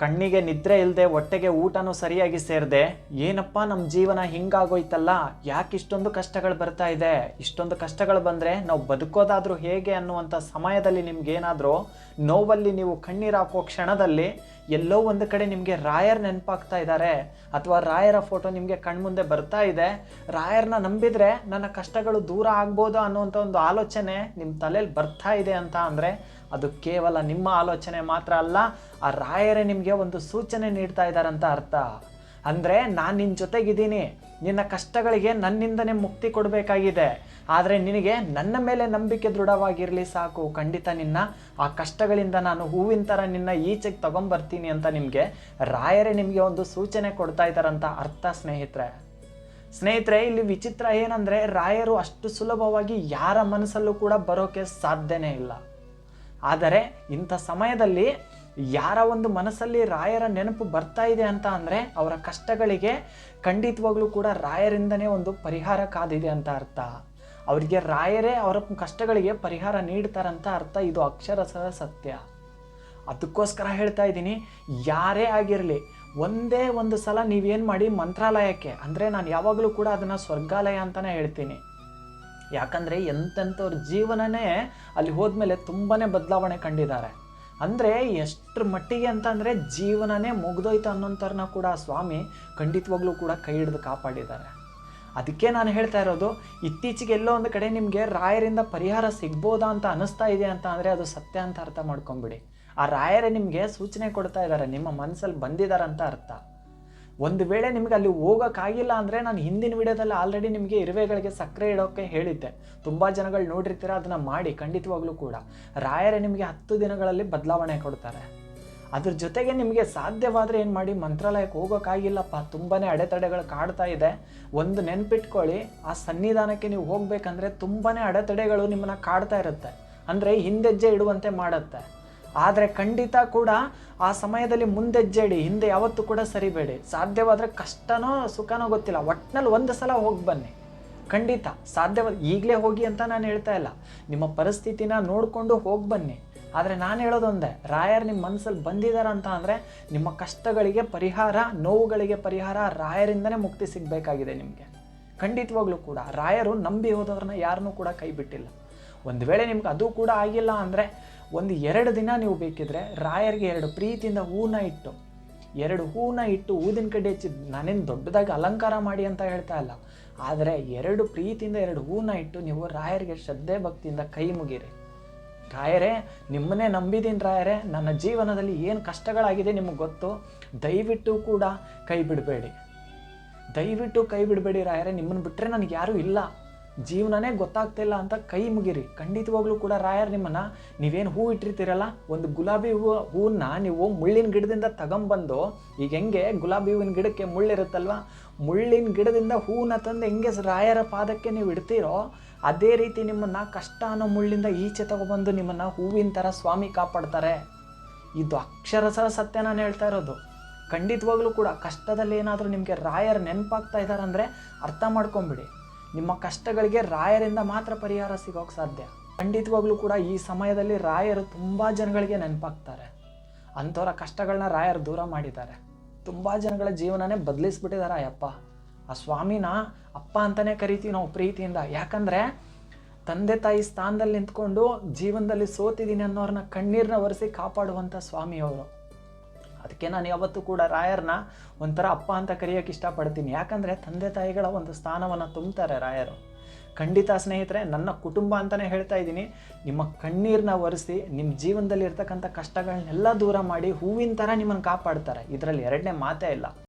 ಕಣ್ಣಿಗೆ ನಿದ್ರೆ ಇಲ್ಲದೆ ಹೊಟ್ಟೆಗೆ ಊಟನೂ ಸರಿಯಾಗಿ ಸೇರದೆ, ಏನಪ್ಪ ನಮ್ಮ ಜೀವನ ಹಿಂಗಾಗೋಯ್ತಲ್ಲ? ಯಾಕೆ ಇಷ್ಟೊಂದು ಕಷ್ಟಗಳು ಬರ್ತಾ ಇದೆ? ಇಷ್ಟೊಂದು ಕಷ್ಟಗಳು ಬಂದರೆ ನಾವು ಬದುಕೋದಾದರೂ ಹೇಗೆ ಅನ್ನುವಂಥ ಸಮಯದಲ್ಲಿ ನಿಮ್ಗೇನಾದರೂ ನೋವಲ್ಲಿ ನೀವು ಕಣ್ಣೀರು ಹಾಕೋ ಕ್ಷಣದಲ್ಲಿ ಎಲ್ಲೋ ಒಂದು ಕಡೆ ನಿಮಗೆ ರಾಯರ್ ನೆನಪಾಗ್ತಾ ಇದ್ದಾರೆ ಅಥವಾ ರಾಯರ ಫೋಟೋ ನಿಮಗೆ ಕಣ್ಮುಂದೆ ಬರ್ತಾ ಇದೆ, ರಾಯರ್ನ ನಂಬಿದರೆ ನನ್ನ ಕಷ್ಟಗಳು ದೂರ ಆಗ್ಬೋದು ಅನ್ನುವಂಥ ಒಂದು ಆಲೋಚನೆ ನಿಮ್ಮ ತಲೆಯಲ್ಲಿ ಬರ್ತಾ ಇದೆ ಅಂತ ಅಂದರೆ ಅದು ಕೇವಲ ನಿಮ್ಮ ಆಲೋಚನೆ ಮಾತ್ರ ಅಲ್ಲ, ಆ ರಾಯರೇ ನಿಮಗೆ ಒಂದು ಸೂಚನೆ ನೀಡ್ತಾ ಇದ್ದಾರಂತ ಅರ್ಥ. ಅಂದರೆ ನಾನು ನಿನ್ನ ಜೊತೆಗಿದ್ದೀನಿ. ನಿನ್ನ ಕಷ್ಟಗಳಿಗೆ ನನ್ನಿಂದನೇ ಮುಕ್ತಿ ಕೊಡಬೇಕಾಗಿದೆ. ಆದರೆ ನಿನಗೆ ನನ್ನ ಮೇಲೆ ನಂಬಿಕೆ ದೃಢವಾಗಿರಲಿ ಸಾಕು. ಖಂಡಿತ ನಿನ್ನ ಆ ಕಷ್ಟಗಳಿಂದ ನಾನು ಹೂವಿನ ಥರ ನಿನ್ನ ಈಚೆಗೆ ತಗೊಂಬರ್ತೀನಿ ಅಂತ ನಿಮಗೆ ರಾಯರೇ ನಿಮಗೆ ಒಂದು ಸೂಚನೆ ಕೊಡ್ತಾ ಇದ್ದಾರಂತ ಅರ್ಥ ಸ್ನೇಹಿತರೆ. ಸ್ನೇಹಿತರೆ, ಇಲ್ಲಿ ವಿಚಿತ್ರ ಏನಂದರೆ ರಾಯರು ಅಷ್ಟು ಸುಲಭವಾಗಿ ಯಾರ ಮನಸ್ಸಲ್ಲೂ ಕೂಡ ಬರೋಕೆ ಸಾಧ್ಯನೇ ಇಲ್ಲ. ಆದರೆ ಇಂಥ ಸಮಯದಲ್ಲಿ ಯಾರ ಒಂದು ಮನಸ್ಸಲ್ಲಿ ರಾಯರ ನೆನಪು ಬರ್ತಾ ಇದೆ ಅಂತ ಅಂದರೆ ಅವರ ಕಷ್ಟಗಳಿಗೆ ಖಂಡಿತವಾಗ್ಲೂ ಕೂಡ ರಾಯರಿಂದನೇ ಒಂದು ಪರಿಹಾರ ಕಾದಿದೆ ಅಂತ ಅರ್ಥ. ಅವರಿಗೆ ರಾಯರೇ ಅವರ ಕಷ್ಟಗಳಿಗೆ ಪರಿಹಾರ ನೀಡ್ತಾರಂತ ಅರ್ಥ ಇದು ಅಕ್ಷರಶಃ ಸತ್ಯ. ಅದಕ್ಕೋಸ್ಕರ ಹೇಳ್ತಾ ಇದ್ದೀನಿ, ಯಾರೇ ಆಗಿರಲಿ, ಒಂದೇ ಒಂದು ಸಲ ನೀವೇನು ಮಾಡಿ ಮಂತ್ರಾಲಯಕ್ಕೆ, ಅಂದರೆ ನಾನು ಯಾವಾಗಲೂ ಕೂಡ ಅದನ್ನು ಸ್ವರ್ಗಾಲಯ ಅಂತಲೇ ಹೇಳ್ತೀನಿ. ಯಾಕಂದರೆ ಎಂತೆಂಥವ್ರ ಜೀವನನೇ ಅಲ್ಲಿ ಹೋದ್ಮೇಲೆ ತುಂಬಾ ಬದಲಾವಣೆ ಕಂಡಿದ್ದಾರೆ. ಅಂದರೆ ಎಷ್ಟರ ಮಟ್ಟಿಗೆ ಅಂತಂದರೆ ಜೀವನನೇ ಮುಗ್ದೋಯ್ತು ಅನ್ನೋಂಥರನ್ನ ಕೂಡ ಸ್ವಾಮಿ ಖಂಡಿತವಾಗ್ಲೂ ಕೂಡ ಕೈ ಹಿಡಿದು ಕಾಪಾಡಿದ್ದಾರೆ. ಅದಕ್ಕೆ ನಾನು ಹೇಳ್ತಾ ಇರೋದು, ಇತ್ತೀಚೆಗೆ ಎಲ್ಲೋ ಒಂದು ಕಡೆ ನಿಮಗೆ ರಾಯರಿಂದ ಪರಿಹಾರ ಸಿಗ್ಬೋದಾ ಅಂತ ಅನಿಸ್ತಾ ಇದೆ ಅಂತ ಅಂದರೆ ಅದು ಸತ್ಯ ಅಂತ ಅರ್ಥ ಮಾಡ್ಕೊಂಬಿಡಿ. ಆ ರಾಯರೇ ನಿಮಗೆ ಸೂಚನೆ ಕೊಡ್ತಾ ಇದ್ದಾರೆ, ನಿಮ್ಮ ಮನಸ್ಸಲ್ಲಿ ಬಂದಿದ್ದಾರೆ ಅಂತ ಅರ್ಥ. ಒಂದು ವೇಳೆ ನಿಮಗೆ ಅಲ್ಲಿ ಹೋಗೋಕ್ಕಾಗಿಲ್ಲ ಅಂದರೆ ನಾನು ಹಿಂದಿನ ವಿಡಿಯೋದಲ್ಲಿ ಆಲ್ರೆಡಿ ನಿಮಗೆ ಇರುವೆಗಳಿಗೆ ಸಕ್ಕರೆ ಇಡೋಕ್ಕೆ ಹೇಳಿದ್ದೆ. ತುಂಬ ಜನಗಳು ನೋಡಿರ್ತೀರ, ಅದನ್ನು ಮಾಡಿ, ಖಂಡಿತವಾಗ್ಲೂ ಕೂಡ. ರಾಯರೇ ನಿಮಗೆ ಹತ್ತು ದಿನಗಳಲ್ಲಿ ಬದಲಾವಣೆ ಕೊಡ್ತಾರೆ. ಅದ್ರ ಜೊತೆಗೆ ನಿಮಗೆ ಸಾಧ್ಯವಾದರೆ ಏನು ಮಾಡಿ, ಮಂತ್ರಾಲಯಕ್ಕೆ ಹೋಗೋಕ್ಕಾಗಿಲ್ಲಪ್ಪ ತುಂಬಾ ಅಡೆತಡೆಗಳು ಕಾಡ್ತಾ ಇದೆ. ಒಂದು ನೆನ್ಪಿಟ್ಕೊಳ್ಳಿ, ಆ ಸನ್ನಿಧಾನಕ್ಕೆ ನೀವು ಹೋಗಬೇಕಂದ್ರೆ ತುಂಬಾ ಅಡೆತಡೆಗಳು ನಿಮ್ಮನ್ನ ಕಾಡ್ತಾ ಇರುತ್ತೆ. ಅಂದರೆ ಹಿಂದೆಜ್ಜೆ ಇಡುವಂತೆ ಮಾಡುತ್ತೆ. ಆದರೆ ಖಂಡಿತ ಕೂಡ ಆ ಸಮಯದಲ್ಲಿ ಮುಂದೆಜ್ಜೇಡಿ, ಹಿಂದೆ ಯಾವತ್ತೂ ಕೂಡ ಸರಿಬೇಡಿ. ಸಾಧ್ಯವಾದರೆ ಕಷ್ಟನೋ ಸುಖನೋ ಗೊತ್ತಿಲ್ಲ. ಒಟ್ಟಿನಲ್ಲಿ ಒಂದು ಸಲ ಹೋಗಿ ಬನ್ನಿ. ಖಂಡಿತ. ಸಾಧ್ಯವಾದ, ಈಗಲೇ ಹೋಗಿ ಅಂತ ನಾನು ಹೇಳ್ತಾ ಇಲ್ಲ. ನಿಮ್ಮ ಪರಿಸ್ಥಿತಿನ ನೋಡಿಕೊಂಡು ಹೋಗಿ ಬನ್ನಿ. ಆದರೆ ನಾನು ಹೇಳೋದೊಂದೇ, ರಾಯರ್ ನಿಮ್ಮ ಮನಸ್ಸಲ್ಲಿ ಬಂದಿದ್ದಾರೆ ಅಂತ ಅಂದರೆ ನಿಮ್ಮ ಕಷ್ಟಗಳಿಗೆ ಪರಿಹಾರ, ನೋವುಗಳಿಗೆ ಪರಿಹಾರ ರಾಯರಿಂದನೇ ಮುಕ್ತಿ ಸಿಗಬೇಕಾಗಿದೆ ನಿಮಗೆ. ಖಂಡಿತವಾಗ್ಲೂ ಕೂಡ. ರಾಯರು ನಂಬಿ ಹೋದವ್ರನ್ನ ಯಾರನ್ನೂ ಕೂಡ ಕೈ ಬಿಟ್ಟಿಲ್ಲ. ಒಂದು ವೇಳೆ ನಿಮ್ಗೆ ಅದು ಕೂಡ ಆಗಿಲ್ಲ ಅಂದರೆ ಒಂದು ಎರಡು ದಿನ ನೀವು ಬೇಕಿದ್ರೆ ರಾಯರಿಗೆ ಎರಡು ಪ್ರೀತಿಯಿಂದ ಹೂನ ಇಟ್ಟು, ಎರಡು ಹೂನ ಇಟ್ಟು ಊದಿನ ಕಡ್ಡಿ ಹಚ್ಚಿ, ನಾನೇನು ದೊಡ್ಡದಾಗಿ ಅಲಂಕಾರ ಮಾಡಿ ಅಂತ ಹೇಳ್ತಾ ಇಲ್ಲ. ಆದರೆ ಎರಡು ಪ್ರೀತಿಯಿಂದ ಎರಡು ಹೂನ ಇಟ್ಟು ನೀವು ರಾಯರಿಗೆ ಶ್ರದ್ಧೆ ಭಕ್ತಿಯಿಂದ ಕೈ ಮುಗಿರಿ. ರಾಯರೇ, ನಿಮ್ಮನ್ನೇ ನಂಬಿದ್ದೀನಿ ರಾಯರೇ, ನನ್ನ ಜೀವನದಲ್ಲಿ ಏನು ಕಷ್ಟಗಳಾಗಿದೆ ನಿಮಗೆ ಗೊತ್ತು? ದಯವಿಟ್ಟು ಕೂಡ ಕೈ ಬಿಡಬೇಡಿ. ದಯವಿಟ್ಟು ಕೈ ಬಿಡಬೇಡಿ ರಾಯರೇ ನಿಮ್ಮನ್ನು ಬಿಟ್ಟರೆ ನನಗೆ ಯಾರೂ ಇಲ್ಲ. ಜೀವನನೇ ಗೊತ್ತಾಗ್ತಿಲ್ಲ ಅಂತ ಕೈ ಮುಗಿರಿ. ಖಂಡಿತವಾಗ್ಲೂ ಕೂಡ ರಾಯರ್ ನಿಮ್ಮನ್ನ ನೀವೇನು ಹೂ ಇಟ್ಟಿರ್ತೀರಲ್ಲ? ಒಂದು ಗುಲಾಬಿ ಹೂವು, ಹೂವನ್ನ ನೀವು ಮುಳ್ಳಿನ ಗಿಡದಿಂದ ತಗೊಂಬಂದು, ಈಗ ಹೆಂಗೆ ಗುಲಾಬಿ ಹೂವಿನ ಗಿಡಕ್ಕೆ ಮುಳ್ಳಿರುತ್ತಲ್ವ ಮುಳ್ಳಿನ ಗಿಡದಿಂದ ಹೂವನ್ನ ತಂದು ಹೆಂಗೆ ರಾಯರ ಪಾದಕ್ಕೆ ನೀವು ಇಡ್ತೀರೋ, ಅದೇ ರೀತಿ ನಿಮ್ಮನ್ನ ಕಷ್ಟ ಅನ್ನೋ ಮುಳ್ಳಿಂದ ಈಚೆ ತಗೊಬಂದು ನಿಮ್ಮನ್ನ ಹೂವಿನ ಥರ ಸ್ವಾಮಿ ಕಾಪಾಡ್ತಾರೆ. ಇದು ಅಕ್ಷರಶಃ ಸತ್ಯ ನಾನು ಹೇಳ್ತಾ ಇರೋದು. ಖಂಡಿತವಾಗ್ಲೂ ಕೂಡ ಕಷ್ಟದಲ್ಲಿ ಏನಾದರೂ ನಿಮಗೆ ರಾಯರ್ ನೆನಪಾಗ್ತಾ ಇದ್ದಾರೆ ಅಂದರೆ ಅರ್ಥ ಮಾಡ್ಕೊಂಬಿಡಿ. ನಿಮ್ಮ ಕಷ್ಟಗಳಿಗೆ ರಾಯರಿಂದ ಮಾತ್ರ ಪರಿಹಾರ ಸಿಗೋಕೆ ಸಾಧ್ಯ. ಖಂಡಿತವಾಗ್ಲೂ ಕೂಡ ಈ ಸಮಯದಲ್ಲಿ ರಾಯರು ತುಂಬ ಜನಗಳಿಗೆ ನೆನಪಾಗ್ತಾರೆ. ಅಂಥವರ ಕಷ್ಟಗಳನ್ನ ರಾಯರು ದೂರ ಮಾಡಿದ್ದಾರೆ. ತುಂಬ ಜನಗಳ ಜೀವನನೇ ಬದಲಿಸ್ಬಿಟ್ಟಿದ್ದಾರೆ ಅಯ್ಯಪ್ಪ. ಆ ಸ್ವಾಮಿನ ಅಪ್ಪ ಅಂತಲೇ ಕರಿತೀವಿ ನಾವು ಪ್ರೀತಿಯಿಂದ. ಯಾಕಂದರೆ ತಂದೆ ತಾಯಿ ಸ್ಥಾನದಲ್ಲಿ ನಿಂತ್ಕೊಂಡು ಜೀವನದಲ್ಲಿ ಸೋತಿದ್ದೀನಿ ಅನ್ನೋರನ್ನ ಕಣ್ಣೀರನ್ನ ಒರೆಸಿ ಕಾಪಾಡುವಂಥ ಸ್ವಾಮಿಯವರು. ಅದಕ್ಕೆ ನಾನು ಯಾವತ್ತೂ ಕೂಡ ರಾಯರ್ನ ಒಂಥರ ಅಪ್ಪ ಅಂತ ಕರೆಯೋಕೆ ಇಷ್ಟಪಡ್ತೀನಿ. ಯಾಕಂದರೆ ತಂದೆ ತಾಯಿಗಳ ಒಂದು ಸ್ಥಾನವನ್ನು ತುಂಬ್ತಾರೆ ರಾಯರು. ಖಂಡಿತ ಸ್ನೇಹಿತರೆ, ನನ್ನ ಕುಟುಂಬ ಅಂತಲೇ ಹೇಳ್ತಾ ಇದ್ದೀನಿ. ನಿಮ್ಮ ಕಣ್ಣೀರನ್ನ ಒರೆಸಿ ನಿಮ್ಮ ಜೀವನದಲ್ಲಿ ಇರ್ತಕ್ಕಂಥ ಕಷ್ಟಗಳನ್ನೆಲ್ಲ ದೂರ ಮಾಡಿ, ಹೂವಿನ ಥರ ನಿಮ್ಮನ್ನು ಕಾಪಾಡ್ತಾರೆ. ಇದರಲ್ಲಿ ಎರಡನೇ ಮಾತೇ ಇಲ್ಲ.